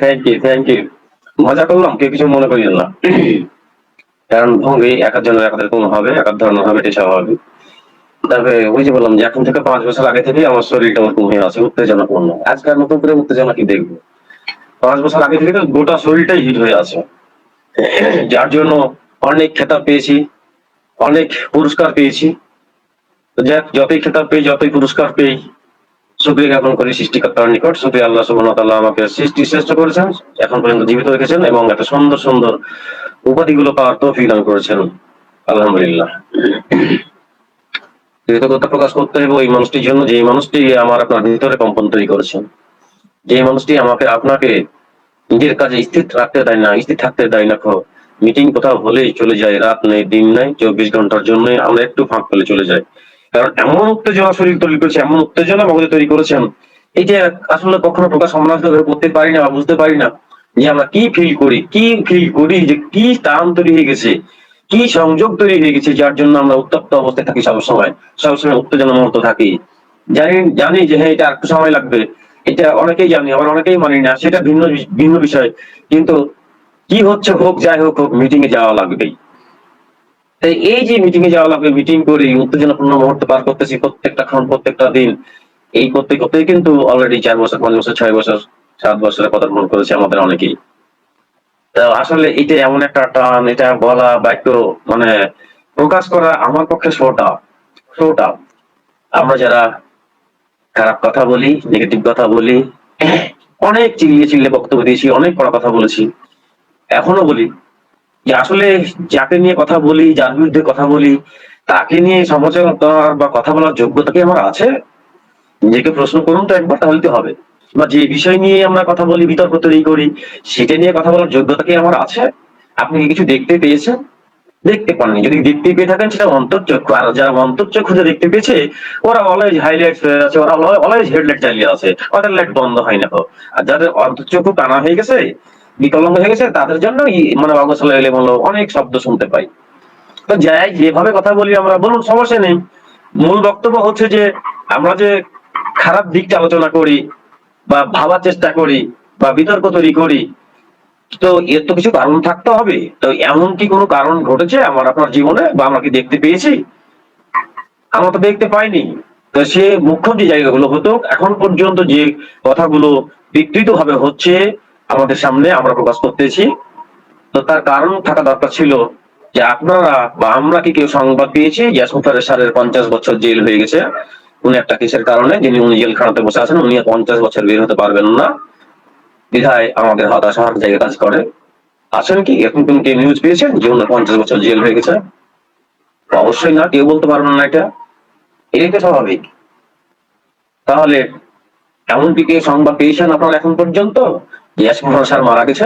Thank you thank you মজা করলাম, কেউ কিছু মনে করিল না। কারণ ভঙ্গি এক জনের এক রকম হবে এক ধরনের হবে এটা স্বাভাবিক। তবে ওই যে বললাম যে, এখন থেকে পাঁচ বছর আগে থেকে আমার শরীরটা ওরকম হয়ে আছে, উত্তেজনাপূর্ণ। আজকাল নতুন করে উত্তেজনা কি দেখব? পাঁচ বছর আগে থেকে তো গোটা শরীরটাই হিট হয়ে আছে। যার জন্য অনেক খেতাব পেয়েছি, অনেক পুরস্কার পেয়েছি। যাক, যতই খেতাব পেয়ে, যতই পুরস্কার পেয়ে শুক্রিয়া জ্ঞাপন করি সৃষ্টিকর্তার নিকট। শুক্রিয়া আল্লাহ ওয়া আমাকে সৃষ্টি শ্রেষ্ঠ করেছেন, এখন পর্যন্ত জীবিত রেখেছেন এবং এত সুন্দর সুন্দর উপাধিগুলো পাওয়ার তৌফিক দান করেছেন। আলহামদুলিল্লাহ। কৃতজ্ঞতা প্রকাশ করতে হবে ওই মানুষটির জন্য যে মানুষটি আমার আপনার ভিতরে কম্পন তৈরি করেছেন যে মানুষটি আমাকে, আপনাকে নিজের কাজে স্থির রাখতে দেয় না, স্থির থাকতে দেয় না খো মিটিং কোথাও হলেই চলে যায়, রাত নেই, দিন নাই, চব্বিশ ঘণ্টার জন্য আমরা একটু ফাঁক পেলে চলে যাই। কারণ এমন উত্তেজনা শরীর তৈরি করেছে, এমন উত্তেজনা মগজে তৈরি করেছেন, এটা আসলে কখনো প্রকাশ আমরা করতে পারি না বা বুঝতে পারি না যে আমরা কি ফিল করি, কি ফিল করি, যে কি টান তৈরি হয়ে গেছে, কি সংযোগ তৈরি হয়ে গেছে, যার জন্য আমরা উত্তপ্ত অবস্থায় থাকি সবসময় সবসময় উত্তেজনা মুহূর্ত থাকি। জানি জানি যে হ্যাঁ এটা একটু সময় লাগবে, এটা অনেকেই জানি, আবার অনেকেই মানি না, সেটা ভিন্ন ভিন্ন বিষয়। কিন্তু কি হচ্ছে হোক, যাই হোক হোক মিটিং এ যাওয়া লাগবেই। তাই এই যে মিটিং এ যাওয়া লাগবে মিটিং করি উত্তেজনাপূর্ণ মুহূর্ত পার করতেছি প্রত্যেকটা ক্ষণ, প্রত্যেকটা দিন। এই করতে করতে কিন্তু অলরেডি চার বছর, পাঁচ বছর, ছয় বছর, সাত বছরের পদার্পণ করেছে আমাদের অনেকেই। তো আসলে এটা এমন একটা টান, এটা বলা বাক্য মানে প্রকাশ করা আমার পক্ষে শোটা শোটা। আমরা যারা খারাপ কথা বলি নেগেটিভ কথা বলি, অনেক চিল্লিয়ে চিল্লিয়ে বক্তব্য দিয়েছি, অনেক কড়া কথা বলেছি। এখনও বলি যে আসলে যাকে নিয়ে কথা বলি যার বিরুদ্ধে কথা বলি, তাকে নিয়ে সমালোচনা বা কথা বলার যোগ্যতা কি আমার আছে? নিজেকে প্রশ্ন করুন তো একবার, তাহলে হবে। বা যে বিষয় নিয়ে আমরা কথা বলি, বিতর্ক তৈরি করি, সেটা নিয়ে কথা বলার যোগ্যতা কি আমার আছে? আপনি কিছু দেখতে পেয়েছেন? দেখতে পাননি। যদি দেখতে পেয়ে থাকেন, সেটা অন্তর্চক্ষু। আর যারা অন্তর্চক্ষু যে দেখতে পেয়েছে, ওরা অলওয়েজ হাইলাইট হয়ে আছে, ওরা অলওয়েজ হেডলাইট চালিয়ে আছে। ওদের লাইট বন্ধ হয় না। আর যাদের অন্তর্চক্ষু টানা হয়ে গেছে বিকলঙ্গ হয়ে গেছে, তাদের জন্য মানে বাবুসাল্লাহ বলল অনেক শব্দ শুনতে পাই। তো যাই, যেভাবে কথা বলি আমরা, বলুন, সমস্যা নেই। মূল বক্তব্য হচ্ছে যে, আমরা যে খারাপ দিকটা আলোচনা করি, বা ভাবার চেষ্টা করি, বা বিতর্ক তৈরি করি, তো এর তো কিছু কারণ থাকতে হবে। তো এমন কি কোনো কারণ ঘটেছে আমার, আপনার জীবনে, বা আমরা কি দেখতে পেয়েছি? আমরা তো দেখতে পাইনি। তো সে মুখ্য যে জায়গাগুলো হতো, এখন পর্যন্ত যে কথাগুলো বিকৃত ভাবে হচ্ছে আমাদের সামনে আমরা প্রকাশ করতেছি। তো তার কারণ থাকা দরকার ছিল যে আপনারা বা আমরা কি কেউ সংবাদ পেয়েছি সারের পঞ্চাশ বছর জেল হয়ে গেছে। উনি একটা কেসের কারণে যিনি উনি জেল খানাতে বসে আছেন, উনি পঞ্চাশ বছর বের হতে পারবেন না। বিধায় আমাদের হতাশার জায়গা কাজ করে। আছেন কি? এখন কোন কেউ নিউজ পেয়েছেন যে উনি পঞ্চাশ বছর জেল হয়ে গেছে? অবশ্যই না, কেউ বলতে পারবেন না এটা। এটাই তো স্বাভাবিক। তাহলে এমন কি কেউ সংবাদ পেয়েছেন আপনারা এখন পর্যন্ত? ইয়াসমুন স্যার মারা গেছে।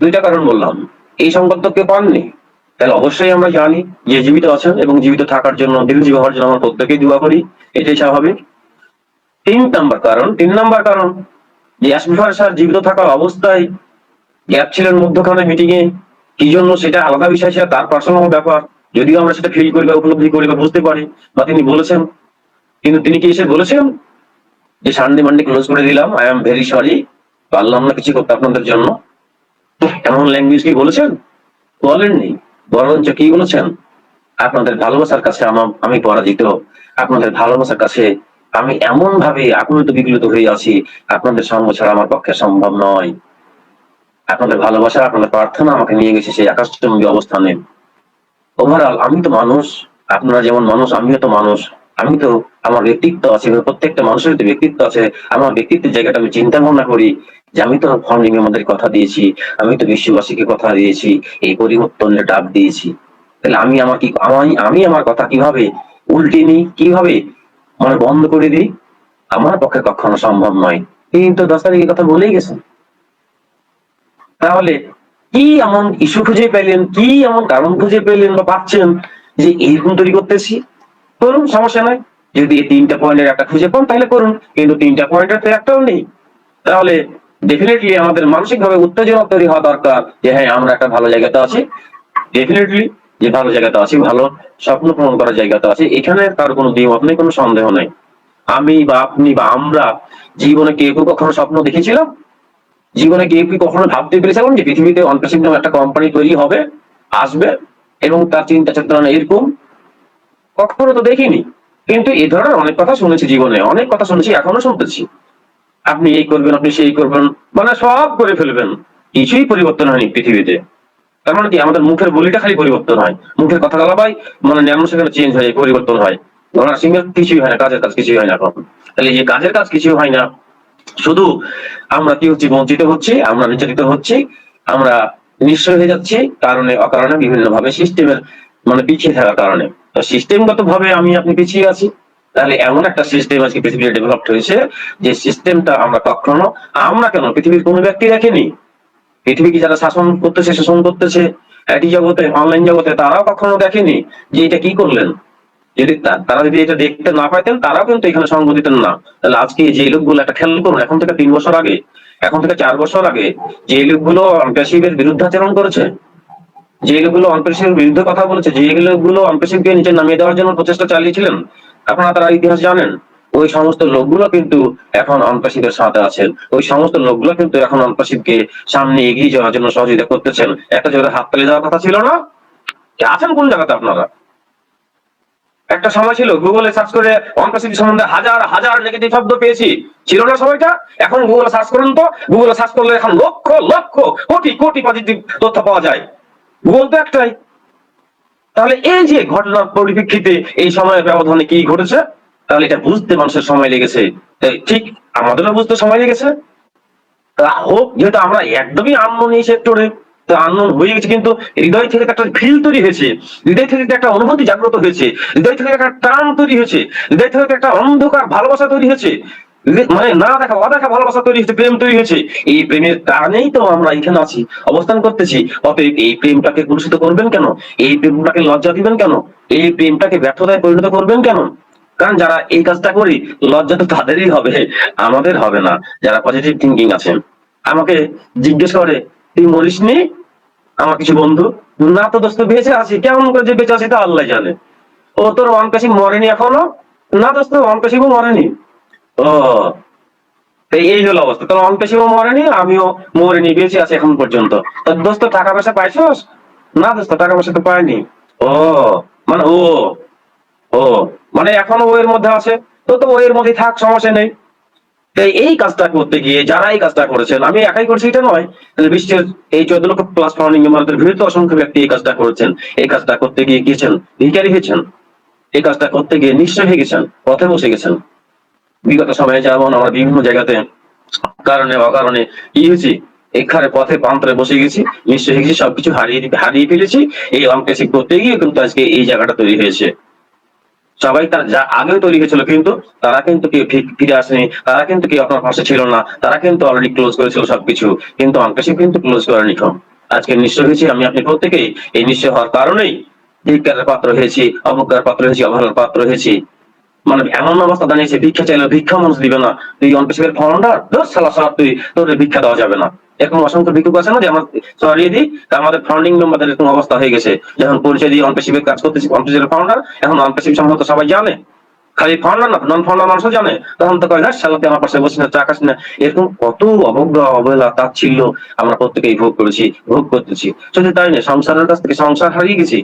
দুইটা কারণ বললাম। এই সংবাদ তো কেউ পাননি। তাহলে অবশ্যই আমরা জানি যে জীবিত আছেন এবং জীবিত থাকার জন্য দীর্ঘজীবী হওয়ার জন্য আমরা প্রত্যেকেই দোয়া করি। এটাই স্বাভাবিক। তিন নাম্বার কারণ, তিন নাম্বার কারণ যে ইয়াসমিফার স্যার জীবিত থাকা অবস্থায় গ্যাপ ছিলেন মধ্যখানে মিটিং এ কি জন্য সেটা আলাদা বিষয়, সেটা তার পার্সোনাল ব্যাপার। যদিও আমরা সেটা ফিল করি বা উপলব্ধি করি বা বুঝতে পারি বা তিনি বলেছেন। কিন্তু তিনি কি এসে বলেছেন? যে সানডে মানডে ক্লোজ করে দিলাম আই এম ভেরি সরি পারলাম না কিছু করতে আপনাদের জন্য। এমন ল্যাঙ্গুয়েজ কি বলেছেন? বলেননি। বরঞ্চ কি বলেছেন? আপনাদের ভালোবাসার কাছে আমার, আমি পরাজিত। আপনাদের ভালোবাসার কাছে আমি এমন ভাবে আকুলিত বিকলিত হয়ে আছি, আপনাদের সঙ্গ ছাড়া আমার পক্ষে সম্ভব নয়। আপনাদের ভালোবাসা, আপনাদের প্রার্থনা আমাকে নিয়ে গেছে সেই আকাশচুম্বী অবস্থানে। ওভারঅল আমি তো মানুষ, আপনারা যেমন মানুষ, আমিও তো মানুষ। আমি তো, আমার ব্যক্তিত্ব আছে, প্রত্যেকটা মানুষের তো ব্যক্তিত্ব আছে। আমার ব্যক্তিত্বের জায়গাটা আমি চিন্তা ভাবনা করি। যে আমি তো এর মধ্যে কথা দিয়েছি, আমি তো বিশ্ববাসীকে কথা দিয়েছি, এই পরিবর্তনের ডাক দিয়েছি। তাহলে আমি আমার কি, আমি আমি আমার কথা কীভাবে উল্টে নিই, কীভাবে মানে বন্ধ করে দিই? আমার পক্ষে কখনো সম্ভব নয়। কিন্তু দশ তারিখে কথা বলেই গেছেন। তাহলে কি এমন ইস্যু খুঁজে পেলেন, কি এমন কারণ খুঁজে পেলেন বা পাচ্ছেন যে এইরকম তৈরি করতেছি? করুন, সমস্যা নাই। যদি এই তিনটা পয়েন্টের একটা খুঁজে পান, তাহলে করুন। কিন্তু তিনটা পয়েন্টের তো একটাও নেই। তাহলে ডেফিনেটলি আমাদের মানসিক ভাবে উত্তেজনা তৈরি হওয়া দরকার যে হ্যাঁ আমরা একটা ভালো জায়গাতে আছি। ডেফিনেটলি যে, ভালো জায়গাতে আছি, ভালো স্বপ্ন পূরণ করার জায়গাতে আছি, এখানে তার কোনো দ্বিমত নেই, কোনো সন্দেহ নেই। আমি বা আপনি বা আমরা জীবনে কেউ কেউ কখনো স্বপ্ন দেখেছিলাম? জীবনে কেউ কি কখনো ভাবতে পেরেছিলাম যে, পৃথিবীতে অনপ্রেসিভ নামে একটা কোম্পানি তৈরি হবে, আসবে এবং তার চিন্তা চেতনা এরকম কখনো তো দেখিনি। কিন্তু এই ধরনের অনেক কথা শুনেছি জীবনে, অনেক কথা শুনেছি, এখনও শুনতেছি। আপনি এই করবেন, আপনি সেই করবেন মানে সব করে ফেলবেন। কিছুই পরিবর্তন হয়নি পৃথিবীতে। তার মানে কি? আমাদের মুখের বলিটা খালি পরিবর্তন হয়। মুখের কথা বলা গলাবাই মানে ন্যানো সেখানে চেঞ্জ হয়ে, পরিবর্তন হয়। নার্সিং এর কিছুই হয় না, কাজের কাজ কিছুই হয় না এখন। তাহলে এই কাজের কাজ কিছুই হয় না। শুধু আমরা কি হচ্ছি? বঞ্চিত হচ্ছি, আমরা নির্যাতিত হচ্ছি, আমরা নিঃস্ব হয়ে যাচ্ছি, কারণে, অকারণে বিভিন্ন ভাবে সিস্টেমের মানে পিছিয়ে থাকার কারণে। তো সিস্টেমগত ভাবে আমি আপনি পিছিয়ে আছি। তাহলে এমন একটা সিস্টেম আজকে পৃথিবীতে ডেভেলপ হয়েছে যে সিস্টেমটা আমরা কখনো, আমরা কেন পৃথিবীর কোনো ব্যক্তি দেখেনি? পৃথিবী কি যারা শাসন করতেছে শাসন করতেছে আইটি জগতে অনলাইন জগতে, তারাও কখনো দেখেনি যে এটা কি করলেন? যদি তারা যদি এটা দেখতে না পাইতেন, তারাও কিন্তু এখানে সঙ্গ দিতেন না। তাহলে আজকে যে লোকগুলো একটা খেয়াল করুন, এখন থেকে তিন বছর আগে, এখন থেকে চার বছর আগে, যে লোকগুলো পেশিবের বিরুদ্ধে আচরণ করেছে, যে লোকগুলো অনপ্রেসিভের বিরুদ্ধে কথা বলেছে, যে লোকগুলো অনপ্রেসিভকে নিচে নামিয়ে দেওয়ার জন্য প্রচেষ্টা চালিয়েছিলেন আপনারা তারা ইতিহাস জানেন, ওই সমস্ত লোকগুলো কিন্তু এখন অনপ্রেসিভের সাথে আছেন। ওই সমস্ত লোকগুলো কিন্তু এখন অনপ্রেসিভকে সামনে এগিয়ে যাওয়ার জন্য সহযোগিতা করতেছেন। একটা জায়গায় হাত তালি দেওয়ার কথা ছিল না? আছেন কোন জায়গাতে আপনারা? একটা সময় ছিল গুগলে সার্চ করে অনপ্রেসিভ সম্বন্ধে হাজার হাজার নেগেটিভ শব্দ পেয়েছি। ছিল না সময়টা? এখন গুগলে সার্চ করুন তো। গুগলে সার্চ করলে এখন লক্ষ লক্ষ, কোটি কোটি পজিটিভ তথ্য পাওয়া যায়। গুগল তো একটাই। তাহলে এই যে ঘটনার পরিপ্রেক্ষিতে এই সময়ের ব্যবধানে কি ঘটেছে? তাহলে এটা বুঝতে মানুষের সময় লেগেছে। ঠিক আমাদেরও বুঝতে সময় লেগেছে। হোক, যেহেতু আমরা একদমই আননোন এই সেক্টরে আননোন হয়ে গেছে, কিন্তু হৃদয় থেকে একটা ফিল তৈরি হয়েছে। হৃদয় থেকে একটা অনুভূতি জাগ্রত হয়েছে। হৃদয় থেকে একটা টান তৈরি হয়েছে। হৃদয় থেকে একটা অন্ধকার ভালোবাসা তৈরি হয়েছে। মানে না দেখা অদেখা ভালোবাসা তৈরি হয়েছে, প্রেম তৈরি হয়েছে। এই প্রেমের কারণেই তো আমরা এখানে আছি, অবস্থান করতেছি। অতএব এই প্রেমটাকে কলুষিত করবেন কেন? এই প্রেমটাকে লজ্জা দিবেন কেন? এই প্রেমটাকে ব্যর্থতায় পরিণত করবেন কেন? কারণ যারা এই কাজটা করি, লজ্জা তো তাদেরই হবে, আমাদের হবে না। যারা পজিটিভ থিঙ্কিং আছেন, আমাকে জিজ্ঞেস করে, তুই মরিস নি? আমার কিছু বন্ধু? না তো দোস্ত, বেঁচে আছি। কেমন করে যে বেঁচে আছি তা আল্লাহ জানে। ও, তোর অনকাশি মরেনি এখনও? না দোস্ত অনকাশিও মরেনি। ও, এই হলো অবস্থা। তোর অনকাশিও মরেনি, আমিও মরিনি, বেঁচে আছি এখন পর্যন্ত। দোস্ত, টাকা পয়সা পাইছস? না দোস্ত, টাকা পয়সা তো পাইনি। ও মানে ও ও মানে এখনও ও এর মধ্যে আছে। তো তো ও এর মধ্যে থাক, সমস্যা নেই। এই কাজটা করতে গিয়ে, যারা এই কাজটা করেছেন, আমি একাই করছি, এটা নয়। তাহলে বিশ্বের এই চোদ্দ লক্ষ প্লাস ফাউন্ডিং মেম্বারদের ভিড় অসংখ্য ব্যক্তি এই কাজটা করেছেন। এই কাজটা করতে গিয়ে গিয়েছেন ভিকারি হয়েছেন। এই কাজটা করতে গিয়ে নিশ্চয় হয়ে গেছেন, পথে বসে গেছেন। বিগত সময়ে যেমন আমরা বিভিন্ন জায়গাতে কারণে অকারণে কি হয়েছি? এখানে পথে প্রান্তরে বসে গেছি নিশ্চয় গেছি সবকিছু হারিয়ে হারিয়ে ফেলেছি, এই অঙ্কেসি করতে গিয়ে কিন্তু আজকে এই জায়গাটা তৈরি হয়েছে। সবাই তার যা আগেও তৈরি হয়েছিল কিন্তু, তারা কিন্তু কেউ ঠিক ফিরে আসেনি, তারা কিন্তু কেউ আপনার পাশে ছিল না, তারা কিন্তু অলরেডি ক্লোজ করেছিল সবকিছু, কিন্তু অঙ্কেশিপ কিন্তু ক্লোজ করেনি কম আজকে নিশ্চয় হয়েছি, আমি আপনি প্রত্যেকেই এই নিশ্চয় হওয়ার কারণেই, ধিক্কারের পাত্র হয়েছি, অবজ্ঞার পাত্র হয়েছি, অবহেলার পাত্র হয়েছি। মানে এমন অবস্থা দাঁড়িয়েছে ভিক্ষা চাইলে ভিক্ষা মানুষ দিবে না। তুই অনপেশিপের ফাউন্ডার দশ সালা সালা তুই তোর ভিক্ষা দেওয়া যাবে না। এরকম অসংখ্য ভিক্ষুক আছে না যে আমার সরিয়ে দিই আমাদের ফাউন্ডিং মেম্বারদের এরকম অবস্থা হয়ে গেছে। যখন পরিচয় দিয়ে অনপেশিপের কাজ করতেছি অনপেশিপের ফাউন্ডার এখন অনপেশিপ সম্ভবত সবাই জানে। খালি ফাউন্ডার না নন ফাউন্ডার মানুষও জানে। তখন তো কয়, না সালাতে আমার পাশে বসে না, চা খাস না। এরকম কত অবজ্ঞা, অবহেলা তার ছিল আমরা প্রত্যেকেই ভোগ করেছি, ভোগ করতেছি। শুধু তাই না সংসারের কাছ থেকে সংসার হারিয়ে গেছি।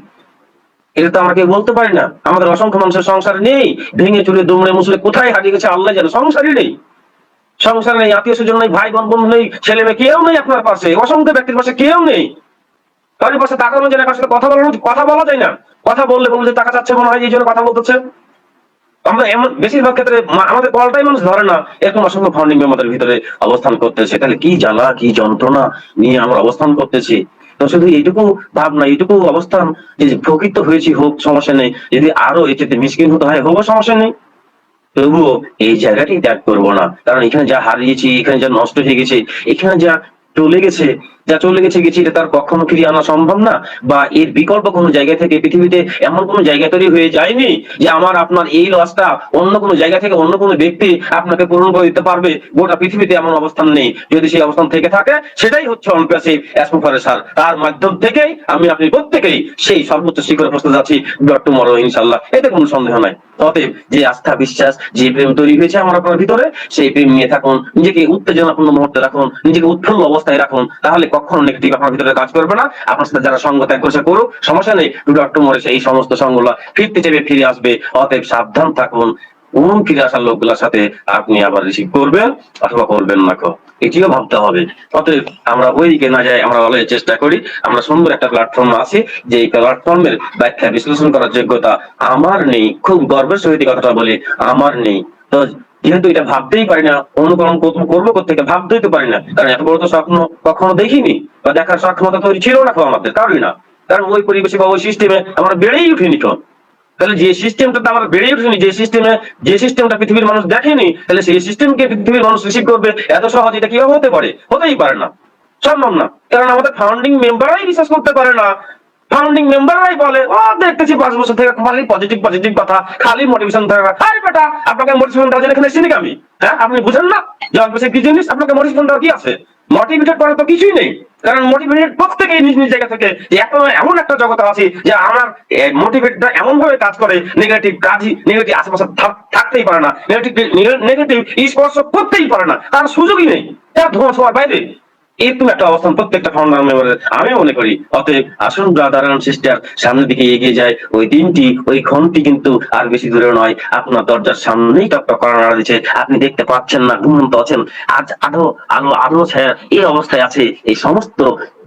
এটা তো আমরা কেউ বলতে পারি না। আমাদের অসংখ্য মানুষের সংসার নেই, ভেঙে চুরে দুমড়ে মুসলে কোথায় হারিয়ে গেছে আল্লাহ জানে সংসারই নেই। সংসার নেই, আত্মীয় স্বজন নেই, ভাই বোন বন্ধু নেই, ছেলে মেয়ে কেউ নেই আপনার পাশে, অসংখ্য ব্যক্তির পাশে কেউ নেই। কারোর পাশে তাকানো যায় না, কারোর সাথে কথা বলানো কথা বলা যায় না। কথা বললে বললে টাকা চাচ্ছে, মনে হয় এই জন্য কথা বলতেছে। আমরা এমন বেশিরভাগ ক্ষেত্রে আমাদের কলটাই মানুষ ধরে না, এরকম অসংখ্য ফাউন্ডিং মেম্বারদের ভিতরে অবস্থান করতেছে। তাহলে কি জ্বালা, কি যন্ত্রণা নিয়ে আমরা অবস্থান করতেছি? শুধু এইটুকু ভাবনা, এইটুকু অবস্থান যে প্রকৃত হয়েছি হোক, সমস্যা নেই। যদি আরও এটাতে মিসকিন হতে হয় হোক সমস্যা নেই। তবুও এই জায়গাটি ত্যাগ করব না। কারণ এখানে যা হারিয়েছি, এখানে যা নষ্ট হয়ে গেছে, এখানে যা চলে গেছে, যা চলে গেছে গেছে এটা তার কখনো ফিরিয়ে আনা সম্ভব না, বা এর বিকল্প কোনো জায়গা থেকে পৃথিবীতে এমন কোনো জায়গা তৈরি হয়ে যায়নি যে আমার আপনার এই লসটা অন্য কোনো জায়গা থেকে অন্য কোনো ব্যক্তি আপনাকে পূরণ করে দিতে পারবে, গোটা পৃথিবীতে এমন অবস্থান নেই। যদি সেই অবস্থান থেকে থাকে, সেটাই হচ্ছে অনপ্যাসিভ অ্যাসমোফারেসার তার মাধ্যম থেকেই আমি, আপনি প্রত্যেকেই সেই সর্বোচ্চ শিখরে পৌঁছতে যাচ্ছি টুমরো ইনশাল্লাহ এতে কোনো সন্দেহ নাই। অতএব যে আস্থা, বিশ্বাস, যে প্রেম তৈরি হয়েছে আমার আপনার ভিতরে, সেই প্রেম নিয়ে থাকুন, নিজেকে উত্তেজনাপূর্ণ মুহূর্তে রাখুন, নিজেকে উৎফুল্ল অবস্থায় রাখুন, তাহলে কখনো নেগেটিভ আপনার ভিতরে কাজ করবে না। আপনার সাথে যারা সঙ্গ ত্যাগ করছে করুক, সমস্যা নেই। টু ডক্টর মরে সেই সমস্ত সঙ্গগুলো ফিরতে চেপে ফিরে আসবে। অতএব সাবধান থাকুন। কোন ফিরে আসার লোকগুলোর সাথে আপনি আবার রিসিভ করবেন অথবা করবেন না এটিও ভাবতে হবে। অতএব আমরা ওই দিকে না যাই, আমরা অলরেডি চেষ্টা করি। আমরা সুন্দর একটা প্ল্যাটফর্ম আছে, যে এই প্ল্যাটফর্মের ব্যাখ্যা, বিশ্লেষণ করার যোগ্যতা আমার নেই। খুব গর্বের সহিত কথাটা বলি, আমার নেই। তো যেহেতু এটা ভাবতেই পারি না, অনুকরণ করব কোথেকে ভাবতেই তো পারি না। কারণ এত বড় তো স্বপ্ন কখনো দেখিনি বা দেখার সক্ষমতা তৈরি ছিল না আমাদের, কারোই না। কারণ ওই পরিবেশে বা ওই সিস্টেমে আমরা বেড়েই উঠিনি তো তাহলে যে সিস্টেমটা আমরা বেড়ে উঠিনি, যে সিস্টেমে যে সিস্টেমটা পৃথিবীর মানুষ দেখেনি, তাহলে সেই সিস্টেমকে পৃথিবীর মানুষ রিসিভ করবে এত সহজ এটা কীভাবে হতে পারে? হতেই পারে না। সম্ভব না। কারণ আমাদের ফাউন্ডিং মেম্বাররাই বিশ্বাস করতে পারে না। ফাউন্ডিং মেম্বাররাই বলে, ও, দেখতেছি পাঁচ বছর থেকে খালি পজিটিভ পজিটিভ কথা, খালি মোটিভেশন থাকা। আরে বেটা, আপনাকে মোটিভেশন দেওয়ার জন্য এখানে এসেছি আমি হ্যাঁ আপনি বুঝেন না? জিনিস? আপনাকে মোটিভেশন দেওয়া কি আছে? মোটিভেটেড করার তো কিছুই নেই। কারণ মোটিভেটেড প্রত্যেকেই নিজ নিজ জায়গা থেকে এত এমন একটা জগৎ আছে যে আমার মোটিভেটটা এমন ভাবে কাজ করে নেগেটিভ কাজই নেগেটিভ আশেপাশে থাকতেই পারে না। নেগেটিভ নেগেটিভ স্পর্শ করতেই পারে না। তার সুযোগই নেই। তার ধোঁয়া ছোঁয়ার বাইরে। এরকম একটা অবস্থান প্রত্যেকটা ফাউন্ডার মেম্বারের আমি মনে করি, অতএব আসুন ব্রাদার এন্ড সিস্টার সামনের দিকে এগিয়ে যায় ওই দিনটি, ওই ক্ষণটি কিন্তু আর বেশি দূরে নয়। আপনার দরজার সামনেই টকটক করা দিচ্ছে। আপনি দেখতে পাচ্ছেন না, ঘুমন্ত আছেন। আজ আলো আলো আলো ছায়া এই অবস্থায় আছে। এই সমস্ত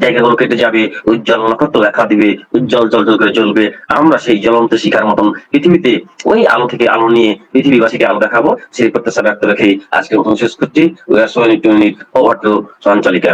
জায়গাগুলো কেটে যাবে। উজ্জ্বল নক্ষত্র দেখা দিবে। উজ্জ্বল জল জল করে চলবে আমরা সেই জ্বলন্ত শিকার মতন পৃথিবীতে ওই আলো থেকে আলো নিয়ে পৃথিবীবাসীকে আলো দেখাবো। সেই প্রত্যাশা ব্যক্ত রেখে আজকে শেষ করছি। We are so to knit over to সঞ্চালিকা